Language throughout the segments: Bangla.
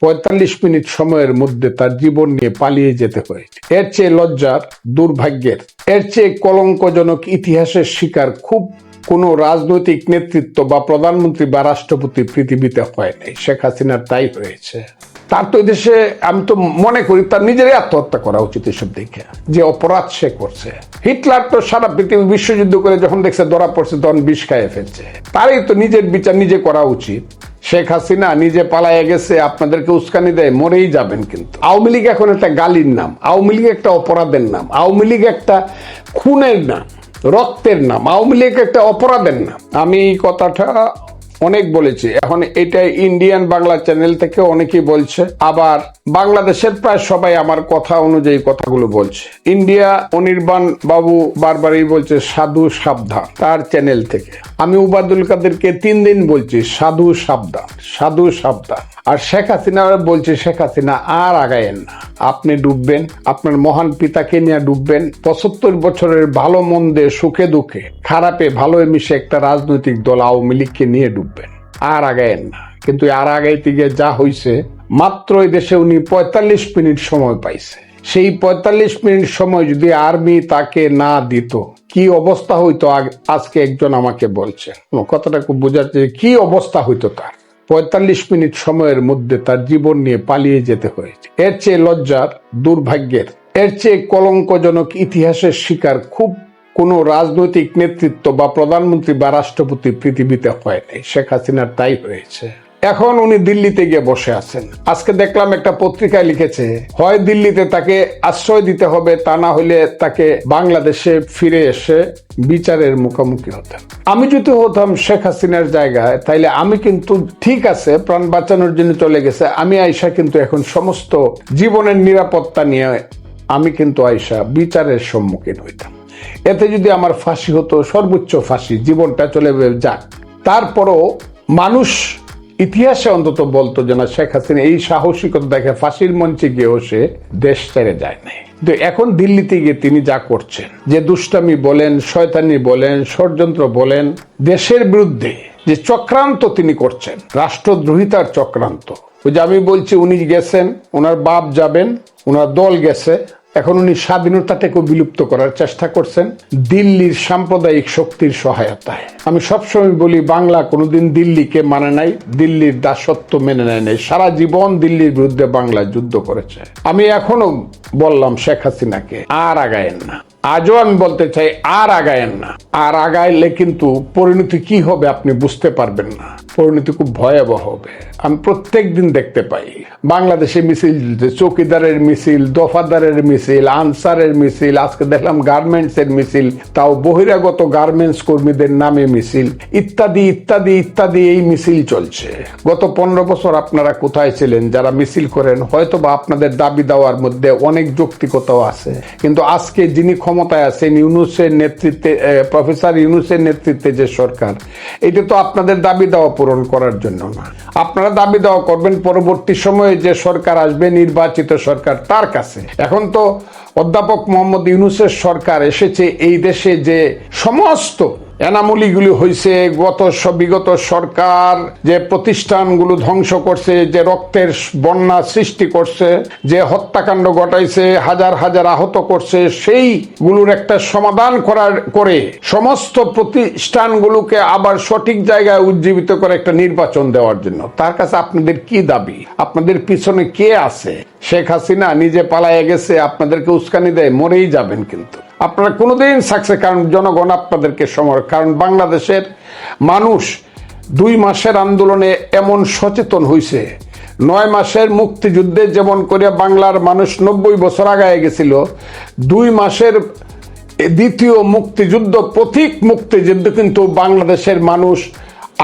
পঁয়তাল্লিশ মিনিট সময়ের মধ্যে তার জীবন নিয়ে পালিয়ে যেতে হয়েছে এর চেয়ে লজ্জার দুর্ভাগ্যের, এর চেয়ে কলঙ্কজনক ইতিহাসের শিকার খুব কোনো রাজনৈতিক নেতৃত্ব বা প্রধানমন্ত্রী বা রাষ্ট্রপতি পৃথিবীতে হয় নাই। শেখ হাসিনার তাই হয়েছে। তার তো দেশে আমি তো মনে করি তার নিজেরই আত্মহত্যা করা উচিত এসব দেখে, যে অপরাধ সে করছে। হিটলার তো সারা পৃথিবী বিশ্বযুদ্ধ করে যখন দেখছে ধরা পড়ছে, তখন বিষ খাইয়ে ফেলছে। তারই তো নিজের বিচার নিজে করা উচিত। শেখ হাসিনা নিজে পালাইয়া গেছে, আপনাদেরকে উস্কানি দেয়, মরেই যাবেন কিন্তু। আওয়ামী লীগ এখন একটা গালির নাম, আওয়ামী লীগ একটা অপরাধের নাম, আওয়ামী লীগ একটা খুনের নাম, রক্তের নাম, আওয়ামী লীগ একটা অপরাধের নাম। আমি এই কথাটা অনেক বলেছি। এখন এটা ইন্ডিয়ান বাংলা চ্যানেল থেকে অনেকেই বলছে। আবার বাংলাদেশের প্রায় সবাই আমার কথা অনুযায়ী কথাগুলো বলছে। ইন্ডিয়া অনির্বাণ বাবু বারবারই বলছে, সাধু সাবধান তার চ্যানেল থেকে। আমি উবাদুল কাদেরকে তিন দিন বলছি, সাধু সাবধান সাধু সাবধান। আর শেখ হাসিনা বলছে, শেখ হাসিনা আর আগায়েন না। আপনি ডুববেন, আপনার মহান পিতাকে নিয়ে ডুববেন। পঁচাত্তর বছরের ভালো মন্দে সুখে দুঃখে, খারাপে ভালো মিশে একটা রাজনৈতিক দল আওয়ামী লীগকে নিয়ে ডুববেন। আর আগায়েন। না কিন্তু আর আগাইতে গিয়ে যা হয়েছে মাত্র এই দেশে উনি পঁয়তাল্লিশ মিনিট সময় পাইছে। সেই পঁয়তাল্লিশ মিনিট সময় যদি আর্মি তাকে না দিত, কি অবস্থা হইতো আজকে একজন আমাকে বলছে। কথাটা খুব বোঝাচ্ছে কি অবস্থা হইতো তার। পঁয়তাল্লিশ মিনিট সময়ের মধ্যে তার জীবন নিয়ে পালিয়ে যেতে হয়েছে। এর চেয়ে লজ্জার, দুর্ভাগ্যের, এর চেয়ে কলঙ্কজনক ইতিহাসের শিকার খুব কোনো রাজনৈতিক নেতৃত্ব বা প্রধানমন্ত্রী বা রাষ্ট্রপতি পৃথিবীতে হয় নাই। শেখ হাসিনার তাই হয়েছে। এখন উনি দিল্লিতে গিয়ে বসে আছেন। আজকে দেখলাম একটা পত্রিকায় লিখেছে, হয় দিল্লিতে তাকে আশ্রয় দিতে হবে, তা না হলে তাকে বাংলাদেশে ফিরে এসে বিচারের মুখোমুখি হতেন আমি যদি হতাম শেখ হাসিনার জায়গায়, তাইলে আমি কিন্তু ঠিক আছে, প্রাণ বাঁচানোর জন্য চলে গেছে। আমি আয়সা কিন্তু এখন সমস্ত জীবনের নিরাপত্তা নিয়ে আমি কিন্তু আয়সা বিচারের সম্মুখীন হইতাম। এতে যদি আমার ফাঁসি হতো, সর্বোচ্চ ফাঁসি, জীবনটা চলে যাক। তারপরও মানুষ ইতিহাসে অন্তত বলতো যে না, শেখ হাসিনা এই সাহসিকতা দেখে ফাঁসির মঞ্চে গিয়েও সে দেশ ছেড়ে যায় নাই। কিন্তু এখন দিল্লিতে গিয়ে তিনি যা করছেন, যে দুষ্টামি বলেন, শয়তানি বলেন, ষড়যন্ত্র বলেন, দেশের বিরুদ্ধে যে চক্রান্ত তিনি করছেন, রাষ্ট্রদ্রোহিতার চক্রান্ত। ওই যে আমি বলছি, উনি গেছেন, ওনার বাপ যাবেন, ওনার দল গেছে এখন উনি স্বাধীনতাটাকে বিলুপ্ত করার চেষ্টা করছেন দিল্লির সাম্প্রদায়িক শক্তির সহায়তায়। আমি সবসময় বলি, বাংলা কোনোদিন দিল্লিকে মানে নাই, দিল্লির দাসত্ব মেনে নেয় নাই। সারা জীবন দিল্লির বিরুদ্ধে বাংলা যুদ্ধ করেছে। আমি এখনও বললাম শেখ হাসিনাকে, আর আগায়েন না। আজও আমি বলতে চাই, আর আগায়েন না। আর আগাইলে কিন্তু পরিণতি কি হবে আপনি বুঝতে পারবেন না। পরিণতি খুব ভয়াবহ হবে। আমি প্রত্যেক দিন দেখতে পাই। বাংলাদেশে মিছিল চৌকিদারের মিছিল, দফাদারের মিছিল, আনসারের মিছিল, আজকে দেখলাম গার্মেন্টস এর মিছিল, তাও বহিরাগত গার্মেন্টস কর্মীদের নামে মিছিল, ইত্যাদি ইত্যাদি ইত্যাদি এই মিছিল চলছে। গত পনেরো বছর আপনারা কোথায় ছিলেন, যারা মিছিল করেন হয়তো বা আপনাদের দাবি দেওয়ার মধ্যে অনেক যৌক্তিকতাও আছে। কিন্তু আজকে যিনি ক্ষমতায় আছেন ইউনুসের নেতৃত্বে প্রফেসর ইউনুসের নেতৃত্বে যে সরকার, এটা তো আপনাদের দাবি দেওয়া পূরণ করার জন্য না। আপনারা দাবি দেওয়া করবেন পরবর্তী সময়ে যে সরকার আসবে, নির্বাচিত সরকার তার কাছে। এখন তো অধ্যাপক মোহাম্মদ ইউনুসের সরকার এসেছে এই দেশে যে সমস্ত এনামুলিগুলি হয়েছে গত বিগত সরকার যে প্রতিষ্ঠানগুলো ধ্বংস করছে, যে রক্তের বন্যা সৃষ্টি করছে, যে হত্যাকাণ্ড ঘটাইছে, হাজার হাজার আহত করছে, সেইগুলোর একটা সমাধান করার করে সমস্ত প্রতিষ্ঠানগুলোকে আবার সঠিক জায়গায় উজ্জীবিত করে একটা নির্বাচন দেওয়ার জন্য। তার কাছে আপনাদের কি দাবি? আপনাদের পিছনে কে আছে? শেখ হাসিনা নিজে পালাইয়া গেছে, আপনাদেরকে উস্কানি দেয়, মরেই যাবেন কিন্তু। আপনারা কোনোদিন সাকসেস কারণ জনগণ আপনাদেরকে সমর কারণ বাংলাদেশের মানুষ দুই মাসের আন্দোলনে এমন সচেতন হয়েছে নয় মাসের মুক্তিযুদ্ধে যেমন করে বাংলার মানুষ নব্বই বছর আগায় গেছিল, দুই মাসের দ্বিতীয় মুক্তিযুদ্ধ, প্রতীক মুক্তিযুদ্ধ কিন্তু বাংলাদেশের মানুষ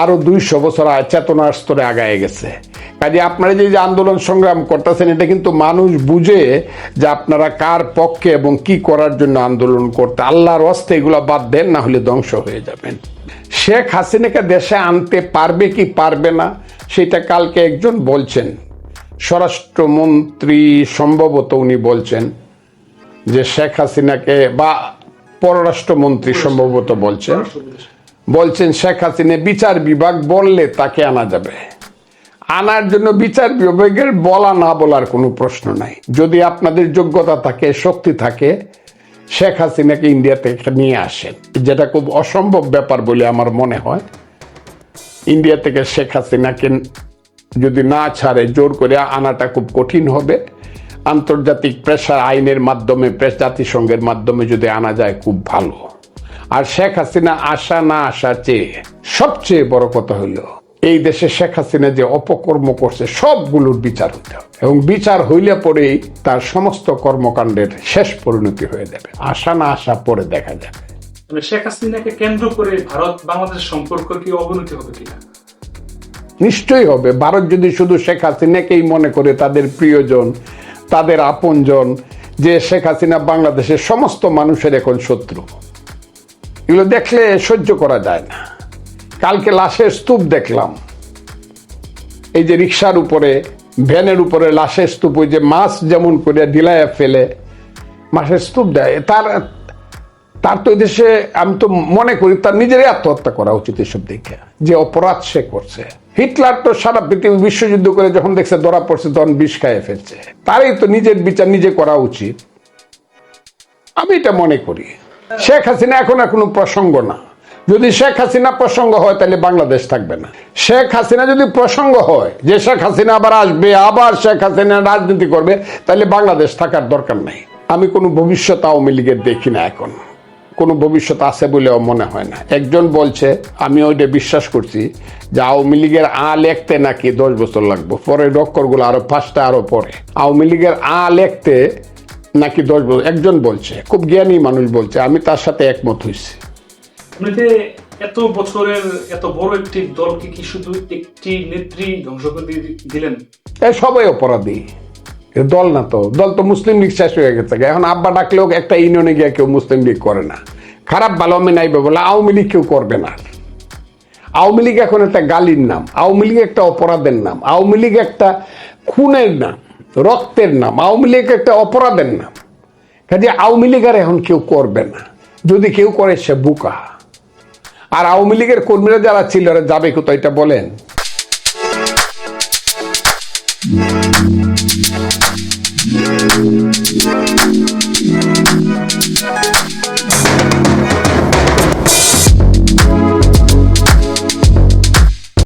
আরও দুইশো বছর চেতনার স্তরে আগায় গেছে। কাজে আপনারা যে যে আন্দোলন সংগ্রাম করতেছেন এটা কিন্তু মানুষ বুঝে যে আপনারা কার পক্ষে এবং কি করার জন্য আন্দোলন করতে। আল্লাহর অস্তে এগুলো বাদ দেন না হলে ধ্বংস হয়ে যাবেন। শেখ হাসিনাকে দেশে আনতে পারবে কি পারবে না সেটা কালকে একজন বলছেন। স্বরাষ্ট্রমন্ত্রী সম্ভবত উনি বলছেন যে শেখ হাসিনাকে বা পররাষ্ট্রমন্ত্রী সম্ভবত বলছেন। বলছেন শেখ হাসিনা বিচার বিভাগ বললে তাকে আনা যাবে। আনার জন্য বিচার বিভাগের বলা না বলার কোনো প্রশ্ন নাই। যদি আপনাদের যোগ্যতা থাকে, শক্তি থাকে, শেখ হাসিনাকে ইন্ডিয়া থেকে নিয়ে আসেন। যেটা খুব অসম্ভব ব্যাপার বলে আমার মনে হয়। ইন্ডিয়া থেকে শেখ হাসিনাকে যদি না ছাড়ে, জোর করে আনাটা খুব কঠিন হবে। আন্তর্জাতিক প্রেশার আইনের মাধ্যমে জাতিসংঘের মাধ্যমে যদি আনা যায়, খুব ভালো। আর শেখ হাসিনা আসা না আসা চেয়ে সবচেয়ে বড় কথা হইল এই দেশে শেখ হাসিনা যে অপকর্ম করছে সবগুলোর বিচার হইতে হবে। এবং বিচার হইলে পরেই তার সমস্ত কর্মকাণ্ডের শেষ পরিণতি হয়ে যাবে। আসা না আসা পরে দেখা যাবে। শেখ হাসিনাকে কেন্দ্র করে ভারত বাংলাদেশ সম্পর্ক কি অবনতি হবে কিনা? নিশ্চয়ই হবে। ভারত যদি শুধু শেখ হাসিনাকেই মনে করে তাদের প্রিয়জন তাদের আপনজন যে শেখ হাসিনা বাংলাদেশের সমস্ত মানুষের এখন শত্রু। এগুলো দেখলে সহ্য করা যায় না। কালকে লাশের স্তূপ দেখলাম। এই যে রিক্সার উপরে, ভ্যানের উপরে লাশের স্তূপ, ওই যে মাছ যেমন করে ঢিলায় ফেলে, মাছের স্তূপ দেয়। তার তার তো দেশে আমি তো মনে করি, তার নিজেরই আত্মহত্যা করা উচিত এসব দেখে, যে অপরাধ সে করছে। হিটলার তো সারা পৃথিবী বিশ্বযুদ্ধ করে যখন দেখছে ধরা পড়ছে, তখন বিষ খাইয়ে ফেলছে। তারই তো নিজের বিচার নিজে করা উচিত। আমি এটা মনে করি। শেখ হাসিনা এখন আর কোনো প্রসঙ্গ না। যদি শেখ হাসিনা প্রসঙ্গ হয়, তাহলে বাংলাদেশ থাকবে না। শেখ হাসিনা যদি প্রসঙ্গ হয় যে শেখ হাসিনা আবার আসবে, আবার শেখ হাসিনা রাজনীতি করবে, তাহলে বাংলাদেশ থাকার দরকার নাই। আমি কোনো ভবিষ্যৎ আওয়ামী লীগের দেখি না এখন। কোনো ভবিষ্যৎ আছে বলেও মনে হয় না। একজন বলছে, আমি ওইটা বিশ্বাস করছি যে আওয়ামী লীগের আ লেখতে নাকি দশ বছর লাগবে। পরে অক্ষরগুলো আরও পাঁচটা, আরও পরে। আওয়ামী লীগের আ লেখতে নাকি দশ বছর একজন বলছে, খুব জ্ঞানী মানুষ বলছে, আমি তার সাথে একমত হয়েছি। এমনিতে এত বছরের এত বড় একটি দলকে কি শুধু একটি নেত্রী ধ্বংস করে দিলেন? সবাই অপরাধী। দল না তো। দল তো মুসলিম লীগ শেষ হয়ে গেছে। এখন আব্বা ডাকলেও একটা ইউনিয়নে গিয়ে কেউ মুসলিম লীগ করে না। খারাপ ভালো আমি নাইবে বলে আওয়ামী লীগ কেউ করবে না। আওয়ামী লীগ এখন একটা গালির নাম। আওয়ামী লীগ একটা অপরাধের নাম। আওয়ামী লীগ একটা খুনের নাম। রক্তের নাম। আওয়ামী লীগ একটা অপরাধের নাম। কাজে আওয়ামী লীগ আর এখন কেউ করবে না। যদি কেউ করে সে বুকা। আর আওয়ামী লীগের কর্মীরা যারা ছিল যাবে কোথায় এটা বলেন।